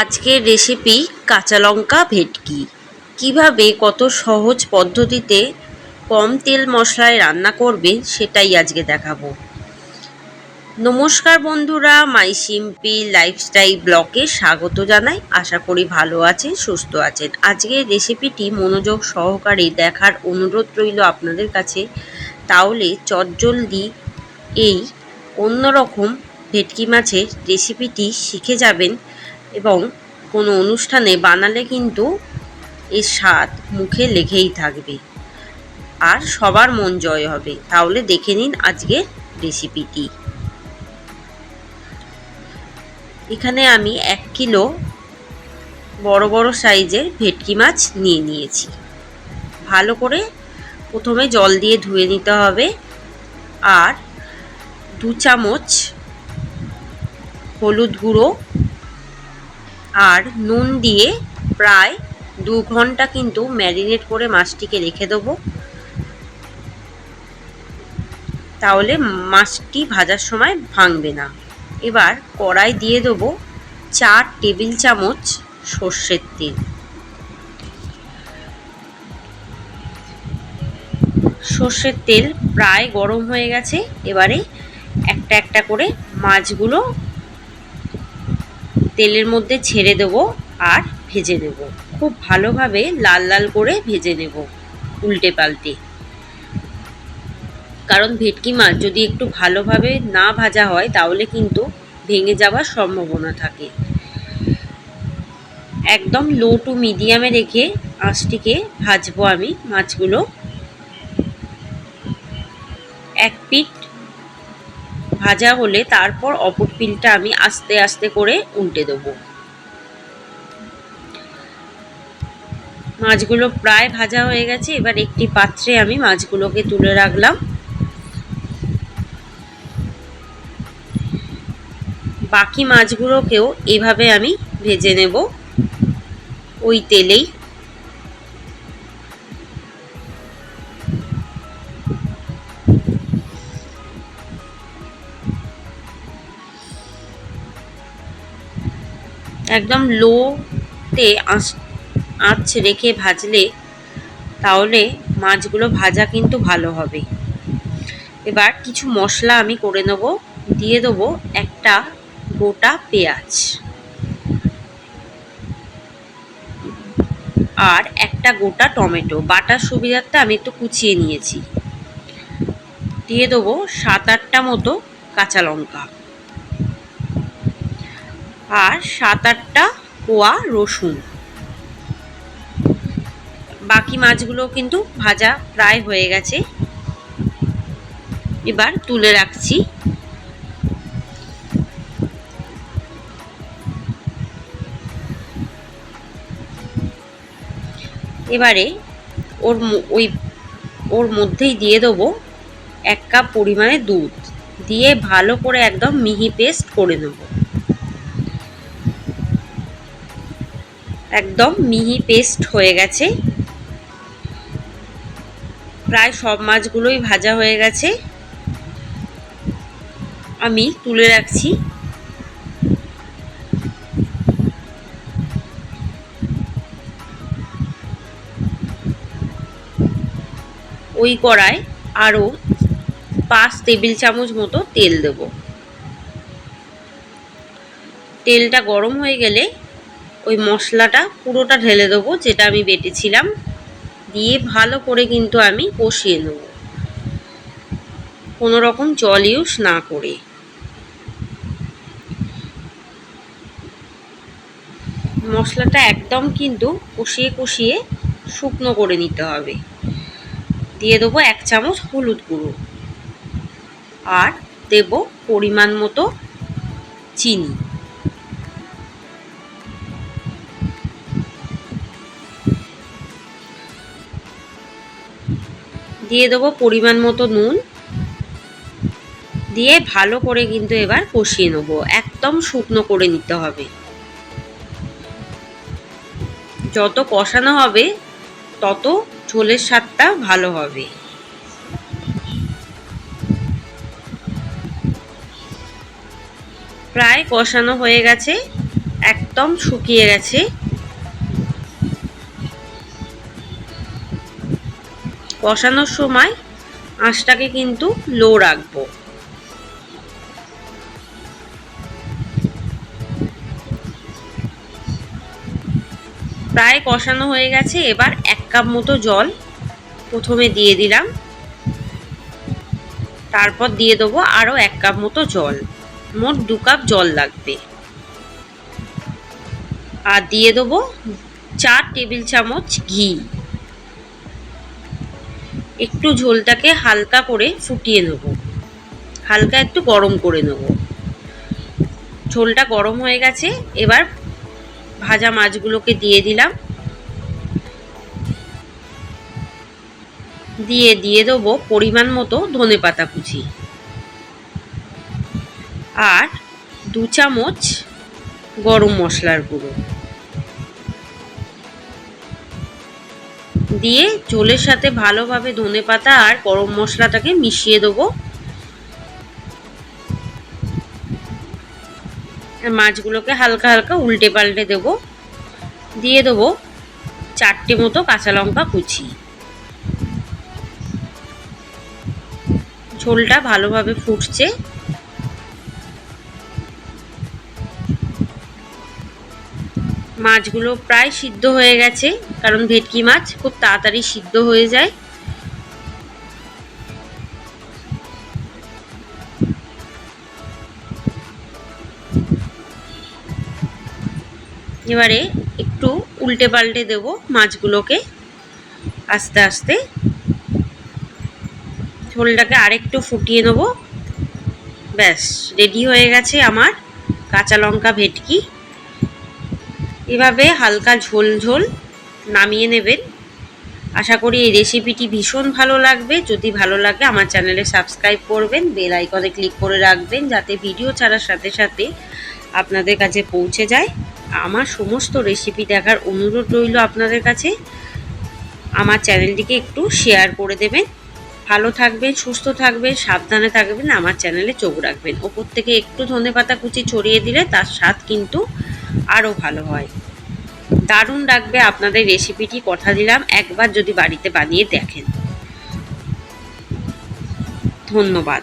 আজকের রেসিপি কাঁচা লঙ্কা ভেটকি। কীভাবে কত সহজ পদ্ধতিতে কম তেল মশলায় রান্না করবে সেটাই আজকে দেখাবো। নমস্কার বন্ধুরা, মাই সিম্পি লাইফস্টাইল ব্লকে স্বাগত জানাই। আশা করি ভালো আছেন, সুস্থ আছেন। আজকের রেসিপিটি মনোযোগ সহকারে দেখার অনুরোধ রইল আপনাদের কাছে। তাহলে চটজলদি এই অন্যরকম ভেটকি মাছের রেসিপিটি শিখে যাবেন। এবং কোনো অনুষ্ঠানে বানালে কিন্তু এর স্বাদ মুখে লেগেই থাকবে। আর সবার মন জয় হবে। তাহলে দেখে নিন আজকে রেসিপিটি এখানে আমি এক কিলো বড় বড় সাইজের ভেটকি মাছ নিয়ে নিয়েছি। ভালো করে প্রথমে জল দিয়ে ধুয়ে নিতে হবে। আর দু চামচ হলুদ গুঁড়ো আর নুন দিয়ে প্রায় দু ঘণ্টা কিন্তু ম্যারিনেট করে মাছটিকে রেখে দেবো। তাহলে মাছটি ভাজার সময় ভাঙবে না। এবার কড়াই দিয়ে দেবো চার টেবিল চামচ সর্ষের তেল। সর্ষের তেল প্রায় গরম হয়ে গেছে। এবারে একটা একটা করে মাছগুলো তেলের মধ্যে ছেড়ে দেবো আর ভেজে নেব। খুব ভালোভাবে লাল লাল করে ভেজে নেব উল্টে পাল্টে। কারণ ভেটকি মাছ যদি একটু ভালোভাবে না ভাজা হয়, তাহলে কিন্তু ভেঙে যাওয়ার সম্ভাবনা থাকে। একদম লো টু মিডিয়ামে রেখে আঁচটিকে ভাজবো আমি মাছগুলো। এক পিঠ ভাজা হলে তারপর অপর পিলটা আমি আস্তে আস্তে করে উল্টে দেবো। মাছগুলো প্রায় ভাজা হয়ে গেছে, এবার একটি পাত্রে আমি মাছগুলোকে তুলে রাখলাম। বাকি মাছগুলোকেও এভাবে আমি ভেজে নেব। ওই তেলেই একদম লোতে আঁচ আঁচ রেখে ভাজলে তাহলে মাছগুলো ভাজা কিন্তু ভালো হবে। এবার কিছু মশলা আমি করে নেব, দিয়ে দেবো একটা গোটা পেঁয়াজ। আর একটা গোটা টমেটো। বাটার সুবিধার্থে আমি একটু কুচিয়ে নিয়েছি। দিয়ে দেবো সাত আটটা মতো কাঁচা লঙ্কা। আর সাত আটটা কোয়া রসুন। বাকি মাছগুলো কিন্তু ভাজা প্রায় হয়ে গেছে। এবার তুলে রাখছি। এবারে ওর ওই, ওর মধ্যেই দিয়ে দেবো এক কাপ পরিমাণে দুধ। দিয়ে ভালো করে একদম মিহি পেস্ট করে নেব। একদম মিহি পেস্ট হয়ে গেছে। প্রায় সব মাছগুলোই ভাজা হয়ে গেছে। আমি তুলে রাখছি। ওই কড়ায় আরও পাঁচ টেবিল চামচ মতো তেল দেব। তেলটা গরম হয়ে গেলে ওই মশলাটা পুরোটা ঢেলে দেবো, যেটা আমি বেটেছিলাম। দিয়ে ভালো করে কিন্তু আমি কষিয়ে নেব। কোনো রকম জল ইউজ না করে। মশলাটা একদম কিন্তু কষিয়ে কষিয়ে শুকনো করে নিতে হবে। দিয়ে দেবো এক চামচ হলুদ গুঁড়ো। আর দেব পরিমাণ মতো চিনি। দিয়ে দেবো পরিমাণ মতো নুন। দিয়ে ভালো করে কিন্তু এবার কষিয়ে নেব। একদম শুকনো করে নিতে হবে। যত কষানো হবে, তত ঝোলের স্বাদটা ভালো হবে। প্রায় কষানো হয়ে গেছে, একদম শুকিয়ে গেছে। কষানোর সময় আঁচটাকে কিন্তু লো রাখব। প্রায় কষানো হয়ে গেছে, এবার এক কাপ মতো জল প্রথমে দিয়ে দিলাম। তারপর দিয়ে দেবো আরও এক কাপ মতো জল, মোট দু কাপ জল লাগবে। আর দিয়ে দেবো চার টেবিল চামচ ঘি। একটু ঝোলটাকে হালকা করে ফুটিয়ে নেব। হালকা একটু গরম করে নেব। ঝোলটা গরম হয়ে গেছে, এবার ভাজা মাছগুলোকে দিয়ে দিলাম। দিয়ে দিয়ে দেবো পরিমাণ মতো ধনে পাতা কুচি। আর দু চামচ গরম মশলার গুঁড়ো। দিয়ে ঝোলের সাথে ভালোভাবে ধনে পাতা আর গরম মশলাটাকে মিশিয়ে দেবো। মাছগুলোকে হালকা হালকা উল্টে পাল্টে দেবো। দিয়ে দেবো চারটে মতো কাঁচা লঙ্কা কুচি। ঝোলটা ভালোভাবে ফুটছে। মাছগুলো প্রায় সিদ্ধ হয়ে গেছে, কারণ ভেটকি মাছ খুব তাড়াতাড়ি সিদ্ধ হয়ে যায়। এবারে একটু উল্টে পাল্টে দেবো মাছগুলোকে আস্তে আস্তে। ঝোলটাকে আরেকটু ফুটিয়ে নেব। ব্যাস, রেডি হয়ে গেছে আমার কাঁচা লঙ্কা ভেটকি। এভাবে হালকা ঝোল ঝোল নামিয়ে নেবেন। আশা করি এই রেসিপিটি ভীষণ ভালো লাগবে। যদি ভালো লাগে আমার চ্যানেলে সাবস্ক্রাইব করবেন বেল আইকনে ক্লিক করে রাখবেন যাতে ভিডিও ছাড়ার সাথে সাথে আপনাদের কাছে পৌঁছে যায়। আমার সমস্ত রেসিপি দেখার অনুরোধ রইল আপনাদের কাছে। আমার চ্যানেলটিকে একটু শেয়ার করে দেবেন। ভালো থাকবেন, সুস্থ থাকবেন, সাবধানে থাকবেন, আমার চ্যানেলে চোখ রাখবেন। ওপর থেকে একটু ধনে পাতা কুচি ছড়িয়ে দিলে তার স্বাদ কিন্তু আরও ভালো হয়। দারুণ রাখবে আপনাদের রেসিপিটি কথা দিলাম, একবার যদি বাড়িতে বানিয়ে দেখেন। ধন্যবাদ।